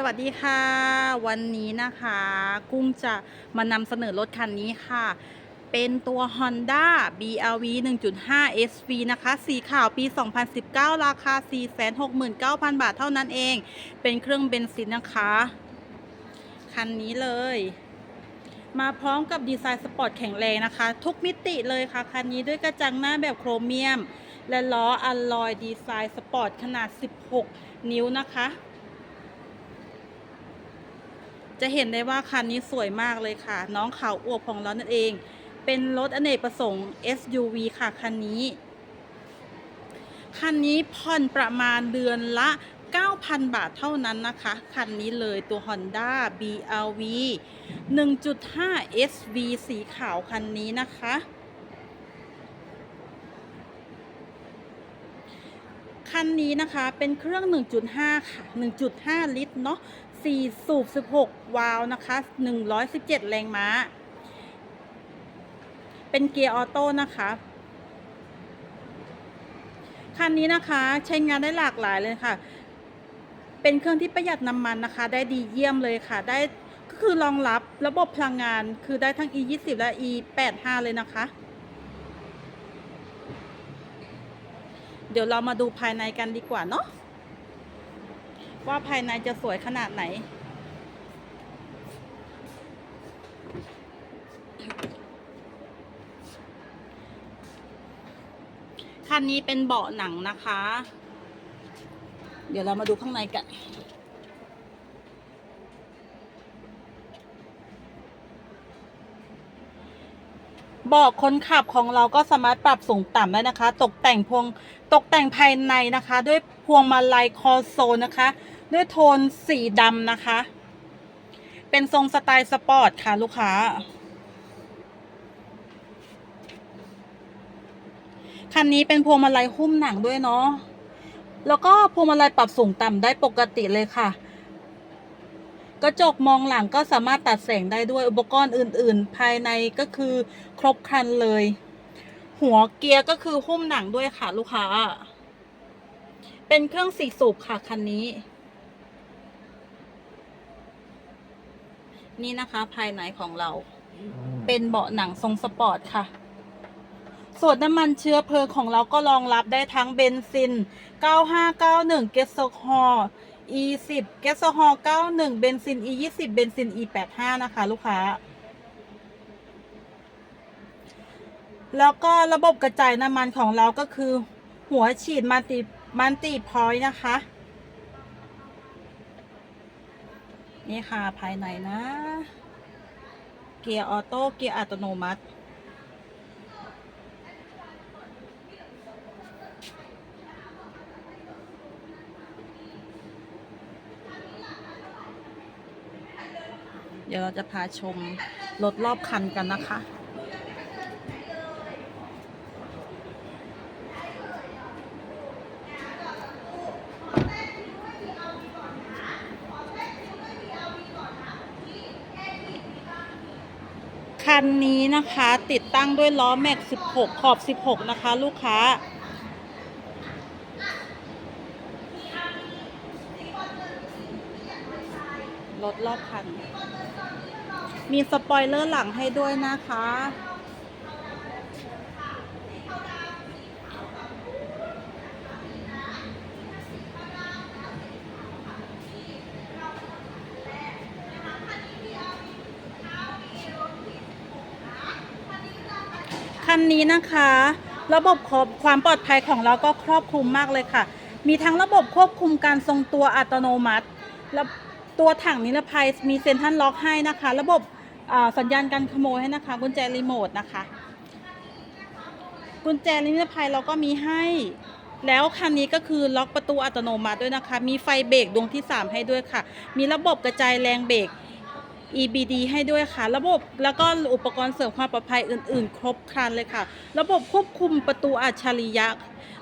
สวัสดีค่ะ วันนี้นะคะ กุ้งจะมานำเสนอรถคันนี้ค่ะ เป็นตัว Honda BRV 1.5 SV นะคะ สีขาวปี 2019 ราคา 469,000 บาทเท่านั้นเอง เป็นเครื่องเบนซินนะคะ คันนี้เลย มาพร้อมกับดีไซน์สปอร์ตแข็งแรงนะคะ ทุกมิติเลยค่ะ คันนี้ด้วยกระจังหน้าแบบโครเมียม และล้ออัลลอยดีไซน์สปอร์ตขนาด 16 นิ้วนะคะ จะเห็นได้ว่าคันนี้สวยมากเลยค่ะ น้องขาวอวบของเรานั่นเอง เป็นรถอเนกประสงค์ SUV ค่ะคันนี้ คันนี้ผ่อนประมาณเดือนละ 9,000 บาทเท่านั้นนะคะ คันนี้เลยตัว Honda BRV 1.5 SV สีขาวคันนี้นะคะคันนี้นะคะเป็นเครื่อง 1.5 ค่ะ 1.5 ลิตรเนาะ 4 สูบ 16 วาล์วนะคะ 117 แรงม้า เป็นเกียร์ออโต้นะคะ คันนี้นะคะใช้งานได้หลากหลายเลยค่ะ เป็นเครื่องที่ประหยัดน้ำมันนะคะ ได้ดีเยี่ยมเลยค่ะ ได้ก็คือรองรับระบบพลังงาน คือได้ทั้ง E 20และ E 85เลยนะคะ เดี๋ยวเรามาดูภายในกันดีกว่าเนาะ ว่าภายในจะสวยขนาดไหน คันนี้เป็นเบาะหนังนะคะ เดี๋ยวเรามาดูข้างในกันเบาะคนขับของเราก็สามารถปรับสูงต่ำได้นะคะ ตกแต่งพวงตกแต่งภายในนะคะ ด้วยพวงมาลัยคอโซนนะคะ ด้วยโทนสีดำนะคะ เป็นทรงสไตล์สปอร์ตค่ะลูกค้า คันนี้เป็นพวงมาลัยหุ้มหนังด้วยเนาะ แล้วก็พวงมาลัยปรับสูงต่ำได้ปกติเลยค่ะ กระจกมองหลังก็สามารถตัดแสงได้ด้วยอุปกรณ์อื่น ๆ ภายในก็คือครบครันเลย หัวเกียร์ก็คือหุ้มหนังด้วยค่ะลูกค้าเป็นเครื่องสี่สูบค่ะ คันนี้ นี่นะคะภายในของเรา เป็นเบาะหนังทรงสปอร์ตค่ะ ส่วนน้ำมันเชื้อเพลิงของเราก็รองรับได้ทั้งเบนซิน 9591 เกสโฮอล์ E10 เกสโฮอล์ 91 เบนซิน E20 เบนซิน E85 นะคะ ลูกค้า แล้วก็ระบบกระจายน้ำมันของเราก็คือ หัวฉีดมันติมันติพอยต์นะคะ นี่ค่ะภายในนะ เกียร์ออโต้เกียร์อัตโนมัติ เดี๋ยวเราจะพาชมรถรอบคันกันนะคะ คันนี้นะคะติดตั้งด้วยล้อแม็ก 16 ขอบ 16 นะคะ ลูกค้า รถรอบคัน มีสปอยเลอร์หลังให้ด้วยนะคะ นนี้นะคะ ระบบความปลอดภัยของเราก็ครอบคลุมมากเลยค่ะ มีทั้งระบบควบคุมการทรงตัวอัตโนมัติ และตัวถังนิรภัยมีเซ็นทรัลล็อกให้นะคะ ระบบสัญญาณการขโมยให้นะคะ กุญแจรีโมทนะคะ กุญแจนิรภัยเราก็มีให้ แล้วคันนี้ก็คือล็อกประตูอัตโนมัติด้วยนะคะ มีไฟเบรกดวงที่ 3 ให้ด้วยค่ะ มีระบบกระจายแรงเบรก EBD ให้ด้วยค่ะ ระบบแล้วก็อุปกรณ์เสริมความปลอดภัยอื่น ๆ ครบครันเลยค่ะ ระบบควบคุมประตูอัจฉริยะ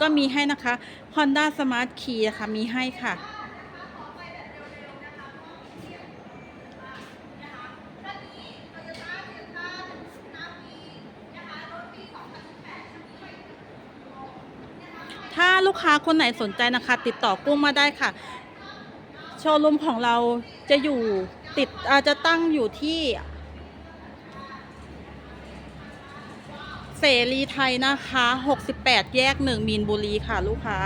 ก็มีให้นะคะ Honda Smart Key ค่ะมีให้ค่ะถ้าลูกค้าคนไหนสนใจนะคะ ติดต่อกุ้งมาได้ค่ะ โชว์รูมของเราจะอยู่ ติดอาจจะตั้งอยู่ที่ เสรีไทยนะคะ 68 แยกหนึ่งมีนบุรีค่ะลูกค้า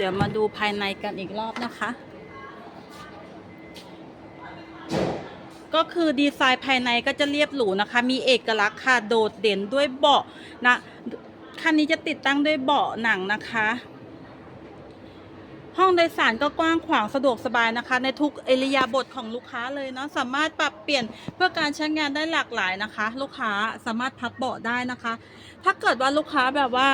เดี๋ยวมาดูภายในกันอีกรอบนะคะ ก็คือดีไซน์ภายในก็จะเรียบหรูนะคะ มีเอกลักษณ์ค่ะโดดเด่นด้วยเบาะนะคันนี้จะติดตั้งด้วยเบาะหนังนะคะ ห้องโดยสารก็กว้างขวางสะดวกสบายนะคะ ในทุกเอริยาบทของลูกค้าเลยเนาะสามารถปรับเปลี่ยนเพื่อการใช้งานได้หลากหลายนะคะ ลูกค้าสามารถพับเบาะได้นะคะ ถ้าเกิดว่าลูกค้าแบบว่า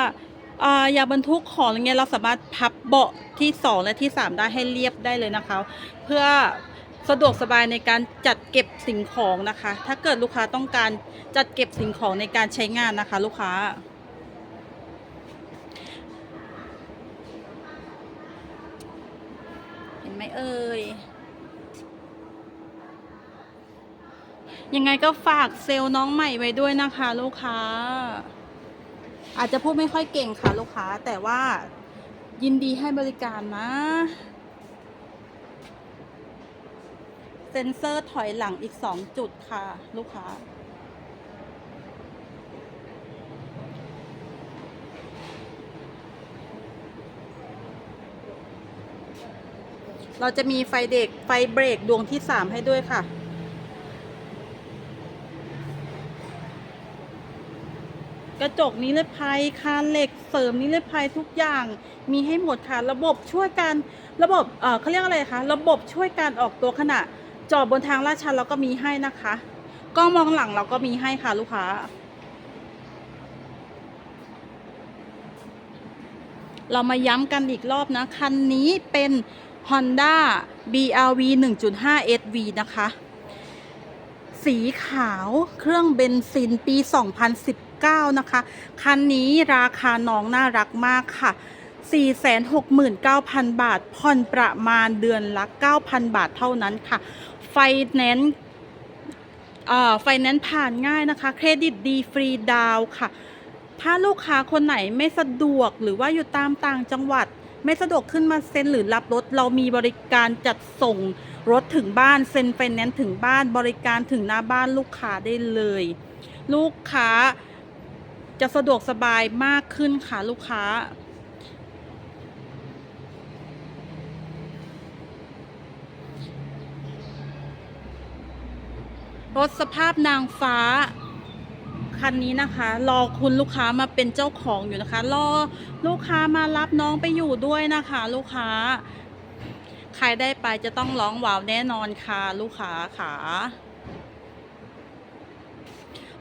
อ่าอยากบรรทุกของอะไรเงี้ยเราสามารถพับเบาะที่ 2 และที่ 3 ได้ให้เรียบได้เลยนะคะ เพื่อสะดวกสบายในการจัดเก็บสิ่งของนะคะ ถ้าเกิดลูกค้าต้องการจัดเก็บสิ่งของในการใช้งานนะคะ ลูกค้า เห็นไหมเอ่ยยังไงก็ฝากเซลล์น้องใหม่ไว้ด้วยนะคะ ลูกค้า อาจจะพูดไม่ค่อยเก่งค่ะลูกค้า แต่ว่ายินดีให้บริการนะ เซ็นเซอร์ถอยหลังอีก 2 จุดค่ะ ลูกค้า เราจะมีไฟเด็กไฟเบรกดวงที่ 3 ให้ด้วยค่ะ กระจกนิรภัยคานเหล็กเสริมนิรภัยทุกอย่าง มีให้หมดค่ะ ระบบช่วยการระบบเออเขาเรียกอะไรคะระบบช่วยการออกตัวขณะจอดบนทางลาดชันเราก็มีให้นะคะกล้องมองหลังเราก็มีให้ค่ะลูกค้า เรามาย้ำกันอีกรอบนะ คันนี้เป็น Honda BRV 1.5 SV นะคะ สีขาวเครื่องเบนซินปี 2010 2019 นะคะ คันนี้ราคาน้องน่ารักมากค่ะ 469,000 บาท ผ่อนประมาณเดือนละ 9,000 บาทเท่านั้นค่ะ ไฟแนนซ์ไฟแนนซ์ผ่านง่ายนะคะ เครดิตดีฟรีดาวค่ะ ถ้าลูกค้าคนไหนไม่สะดวกหรือว่าอยู่ตามต่างจังหวัด ไม่สะดวกขึ้นมาเซ็นหรือรับรถ เรามีบริการจัดส่งรถถึงบ้านเซ็นไฟแนนซ์ถึงบ้านบริการถึงหน้าบ้านลูกค้าได้เลย ลูกค้า จะสะดวกสบายมากขึ้นค่ะลูกค้า รถสภาพนางฟ้า คันนี้นะคะ รอคุณลูกค้ามาเป็นเจ้าของอยู่นะคะ รอลูกค้ามารับน้องไปอยู่ด้วยนะคะ ลูกค้า ใครได้ไปจะต้องร้องว้าวแน่นอนค่ะ ลูกค้าค่ะ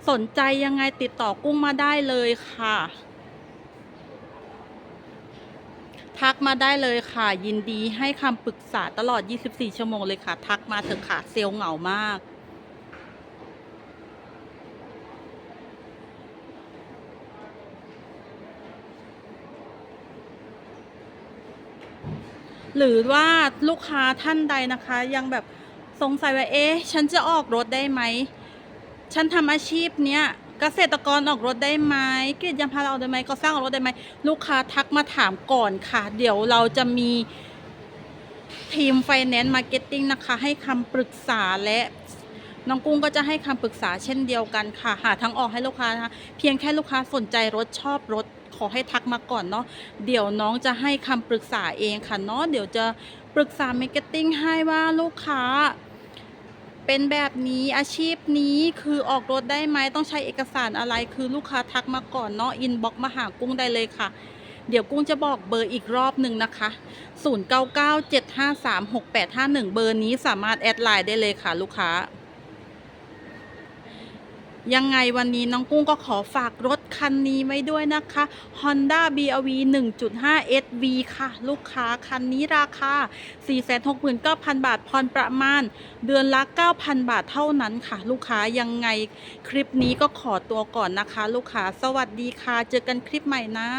สนใจยังไงติดต่อกุ้งมาได้เลยค่ะ ทักมาได้เลยค่ะ ยินดีให้คำปรึกษาตลอด 24 ชั่วโมงเลยค่ะ ทักมาเถอะค่ะ เซลเหงามากหรือว่าลูกค้าท่านใดนะคะ ยังแบบสงสัยว่าเอ๊ะ ฉันจะออกรถได้ไหม ฉันทำอาชีพเนี้ยเกษตรกรออกรถได้ไหมกรีดยางพาราออกได้ไหมก็สร้างออกรถได้ไหมลูกค้าทักมาถามก่อนค่ะ เดี๋ยวเราจะมีทีมไฟแนนซ์มาร์เก็ตติ้งนะคะ ให้คำปรึกษาและน้องกุ้งก็จะให้คำปรึกษาเช่นเดียวกันค่ะ หาทางออกให้ลูกค้านะคะเพียงแค่ลูกค้าสนใจรถชอบรถขอให้ทักมาก่อนเนาะเดี๋ยวน้องจะให้คำปรึกษาเองค่ะเนาะเดี๋ยวจะปรึกษา Marketing ให้ว่าลูกค้า เป็นแบบนี้อาชีพนี้คือออกรถได้ไหมต้องใช้เอกสารอะไรคือลูกค้าทักมาก่อนเนาะอินบ็อกมาหากุ้งได้เลยค่ะ เดี๋ยวกุ้งจะบอกเบอร์อีกรอบหนึ่งนะคะ 0997536851 เบอร์นี้สามารถแอดไลน์ได้เลยค่ะลูกค้า ยังไงวันนี้น้องกุ้งก็ขอฝากรถคันนี้ไว้ด้วยนะคะ Honda BRV 1.5 SV ค่ะ ลูกค้าคันนี้ราคา 469,000 บาทผ่อนประมาณ เดือนละ 9,000 บาทเท่านั้นค่ะ ลูกค้ายังไงคลิปนี้ก็ขอตัวก่อนนะคะ ลูกค้าสวัสดีค่ะ เจอกันคลิปใหม่นะ